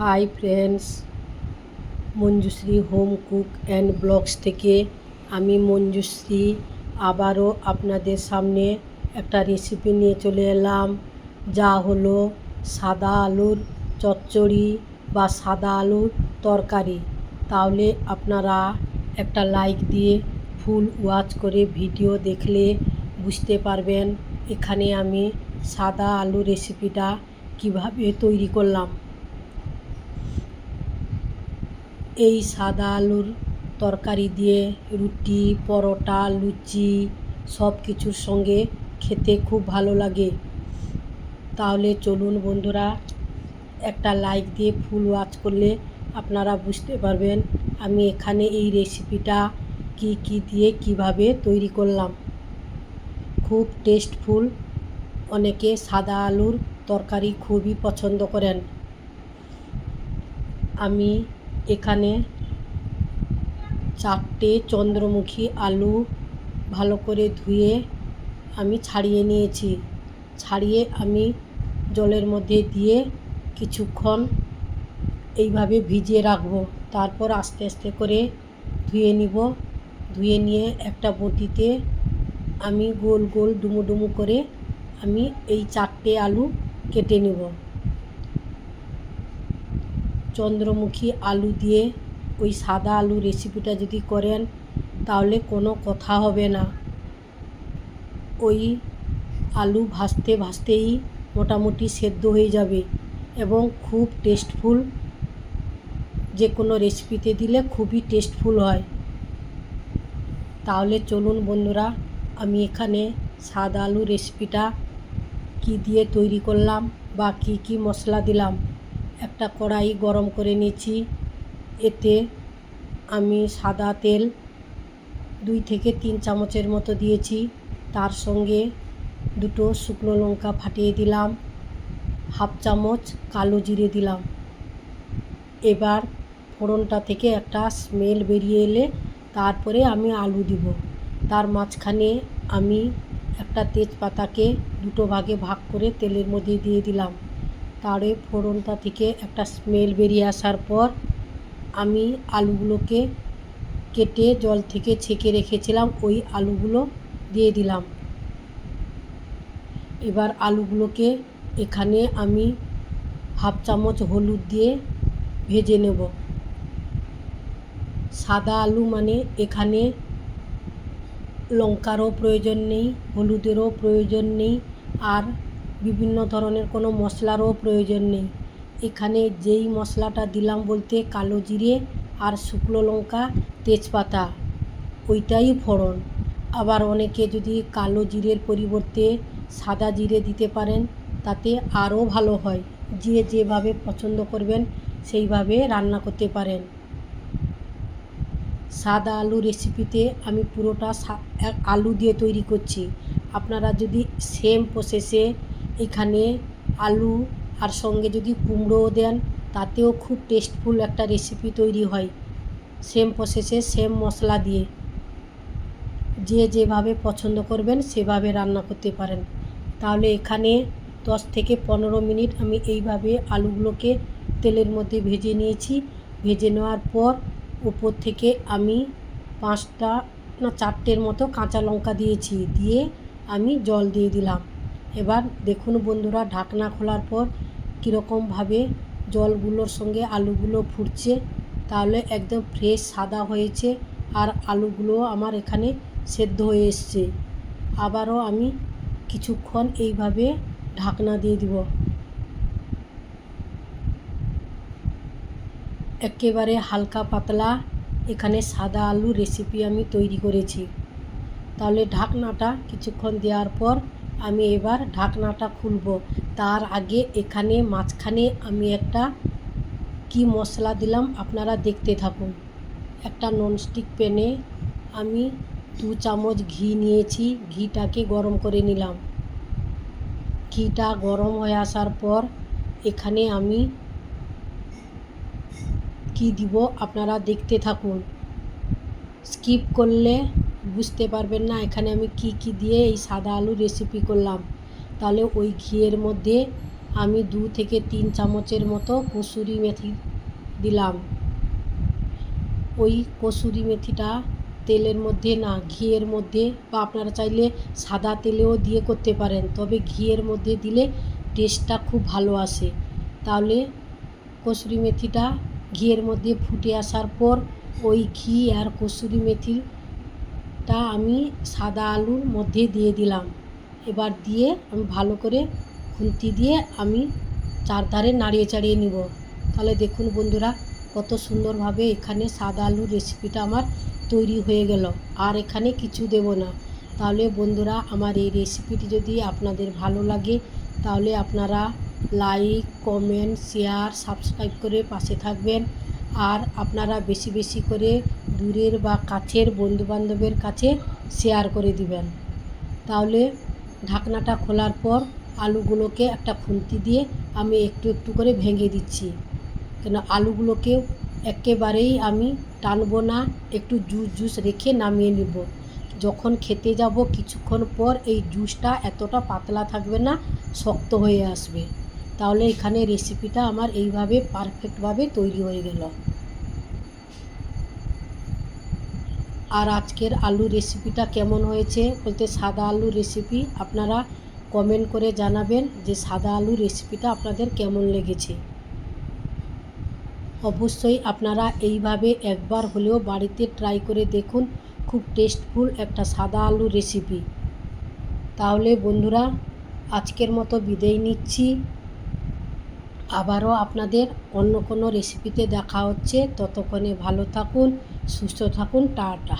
Hi friends, Manjushree home cook and blogs থেকে আমি মঞ্জুশ্রী আবারও আপনাদের সামনে একটা রেসিপি নিয়ে চলে এলাম। যা হলো সাদা আলুর চচ্চড়ি বা সাদা আলুর তরকারি। তাহলে আপনারা একটা লাইক দিয়ে ফুল ওয়াচ করে ভিডিও দেখলে বুঝতে পারবেন এখানে আমি সাদা আলু রেসিপিটা কীভাবে তৈরি করলাম। এই সাদা আলুর তরকারি দিয়ে রুটি, পরোটা, লুচি সব কিছুর সঙ্গে খেতে খুব ভালো লাগে। তাহলে চলুন বন্ধুরা, একটা লাইক দিয়ে ফুল ওয়াচ করলে আপনারা বুঝতে পারবেন আমি এখানে এই রেসিপিটা কি কি দিয়ে কীভাবে তৈরি করলাম। খুব টেস্টফুল অনেকে সাদা আলুর তরকারি খুবই পছন্দ করেন। আমি এখানে চারটে চন্দ্রমুখী আলু ভালো করে ধুয়ে আমি ছাড়িয়ে নিয়েছি। ছাড়িয়ে আমি জলের মধ্যে দিয়ে কিছুক্ষণ এইভাবে ভিজিয়ে রাখব। তারপর আস্তে আস্তে করে ধুয়ে নিব। ধুয়ে নিয়ে একটা বটিতে আমি গোল গোল ডুমো ডুমো করে আমি এই চারটে আলু কেটে নেব। চন্দ্রমুখী আলু দিয়ে ওই সাদা আলু রেসিপিটা যদি করেন, তাহলে কোনো কথা হবে না। ওই আলু ভাজতে ভাজতেই মোটামুটি সেদ্ধ হয়ে যাবে এবং খুব টেস্টফুল যে কোনো রেসিপিতে দিলে খুবই টেস্টফুল হয়। তাহলে চলুন বন্ধুরা, আমি এখানে সাদা আলু রেসিপিটা কি দিয়ে তৈরি করলাম বা কি কি মশলা দিলাম একটা কড়াই গরম করে নিয়েছি। এতে আমি সাদা তেল দুই থেকে তিন চামচের মতো দিয়েছি। তার সঙ্গে দুটো শুকনো লঙ্কা ফাটিয়ে দিলাম। হাফ চামচ কালো জিরে দিলাম। এবার ফোড়নটা থেকে একটা স্মেল বেরিয়ে এলে তারপরে আমি আলু দিব। তার মাঝখানে আমি একটা তেজপাতাকে দুটো ভাগে ভাগ করে তেলের মধ্যে দিয়ে দিলাম। তারে ফোড়নটা থেকে একটা স্মেল বেরিয়ে আসার পর আমি আলুগুলোকে কেটে জল থেকে ছেঁকে রেখেছিলাম, ওই আলুগুলো দিয়ে দিলাম। এবার আলুগুলোকে এখানে আমি হাফ চামচ হলুদ দিয়ে ভেজে নেব। সাদা আলু মানে এখানে লঙ্কারও প্রয়োজন নেই, হলুদেরও প্রয়োজন নেই, আর বিভিন্ন ধরনের কোনো মশলারও প্রয়োজন নেই। এখানে যেই মশলাটা দিলাম বলতে কালো জিরে আর শুকনো লঙ্কা, তেজপাতা, ওইটাই ফোড়ন। আবার অনেকে যদি কালো জিরের পরিবর্তে সাদা জিরে দিতে পারেন, তাতে আরও ভালো হয়। যে যেভাবে পছন্দ করবেন, সেইভাবে রান্না করতে পারেন। সাদা আলু রেসিপিতে আমি পুরোটা আলু দিয়ে তৈরি করছি। আপনারা যদি সেম প্রসেসে এখানে আলু আর সঙ্গে যদি কুমড়োও দেন, তাতেও খুব টেস্টফুল একটা রেসিপি তৈরি হয়। সেম প্রসেসে সেম মশলা দিয়ে। যে যেভাবে পছন্দ করবেন, সেভাবে রান্না করতে পারেন। তাহলে এখানে দশ থেকে পনেরো মিনিট আমি এইভাবে আলুগুলোকে তেলের মধ্যে ভেজে নিয়েছি। ভেজে নেওয়ার পর উপর থেকে আমি পাঁচটা না চারটের মতো কাঁচা লঙ্কা দিয়েছি। দিয়ে আমি জল দিয়ে দিলাম। এবার দেখুন বন্ধুরা, ঢাকনা খোলার পর কীরকমভাবে জলগুলোর সঙ্গে আলুগুলো ফুটছে। তাহলে একদম ফ্রেশ সাদা হয়েছে আর আলুগুলো আমার এখানে সেদ্ধ হয়ে এসছে। আবারও আমি কিছুক্ষণ এইভাবে ঢাকনা দিয়ে দিব। একেবারে হালকা পাতলা এখানে সাদা আলু রেসিপি আমি তৈরি করেছি। তাহলে ঢাকনাটা কিছুক্ষণ দেওয়ার পর আমি এবার ঢাকনাটা খুলব। তার আগে এখানে মাঝখানে আমি একটা কি মশলা দিলাম আপনারা দেখতে থাকুন। একটা ননস্টিক প্যানে আমি দু চামচ ঘি নিয়েছি। ঘিটাকে গরম করে নিলাম। ঘিটা গরম হয়ে আসার পর এখানে আমি কি দিব আপনারা দেখতে থাকুন। স্কিপ করলে বুঝতে পারবেন না, এখানে আমি কি কি দিয়ে এই সাদা আলু রেসিপি করলাম। তাহলে ওই ঘিয়ের মধ্যে আমি দু থেকে তিন চামচের মতো কসুরি মেথি দিলাম। ওই কসুরি মেথিটা তেলের মধ্যে না, ঘিয়ের মধ্যে বা আপনারা চাইলে সাদা তেলেও দিয়ে করতে পারেন, তবে ঘিয়ের মধ্যে দিলে টেস্টটা খুব ভালো আসে। তাহলে কসুরি মেথিটা ঘিয়ের মধ্যে ফুটে আসার পর ওই ঘি আর কসুরি মেথিটা আমি সাদা আলুর মধ্যে দিয়ে দিলাম। এবার দিয়ে আমি ভালো করে খুন্তি দিয়ে আমি চারধারে নাড়িয়ে চাড়িয়ে নিব। তাহলে দেখুন বন্ধুরা, কত সুন্দরভাবে এখানে সাদা আলুর রেসিপিটা আমার তৈরি হয়ে গেল। আর এখানে কিছু দেব না। তাহলে বন্ধুরা, আমার এই রেসিপিটি যদি আপনাদের ভালো লাগে, তাহলে আপনারা লাইক কমেন্ট শেয়ার সাবস্ক্রাইব করে পাশে থাকবেন। আর আপনারা বেশি বেশি করে দূরের বা কাছের বন্ধুবান্ধবের কাছে শেয়ার করে দিবেন। তাহলে ঢাকনাটা খোলার পর আলুগুলোকে একটা খুন্তি দিয়ে আমি একটু একটু করে ভেঙে দিচ্ছি। কেন আলুগুলোকে একেবারেই আমি টানবো না, একটু জুস জুস রেখে নামিয়ে নিব। যখন খেতে যাব কিছুক্ষণ পর এই জুসটা এতটা পাতলা থাকবে না, শক্ত হয়ে আসবে। তাহলে এখানে রেসিপিটা আমার এইভাবে পারফেক্টভাবে তৈরি হয়ে গেল। আর আজকের আলু রেসিপিটা কেমন হয়েছে বলতে সাদা আলু রেসিপি আপনারা কমেন্ট করে জানাবেন যে সাদা আলু রেসিপিটা আপনাদের কেমন লেগেছে। অবশ্যই আপনারা এইভাবে একবার হলেও বাড়িতে ট্রাই করে দেখুন, খুব টেস্টফুল একটা সাদা আলু রেসিপি তাহলে বন্ধুরা, আজকের মতো বিদায় নিচ্ছি। আবারও আপনাদের অন্য কোনো রেসিপিতে দেখা হচ্ছে। ততক্ষণে ভালো থাকুন সুস্থ থাকুন টাটা।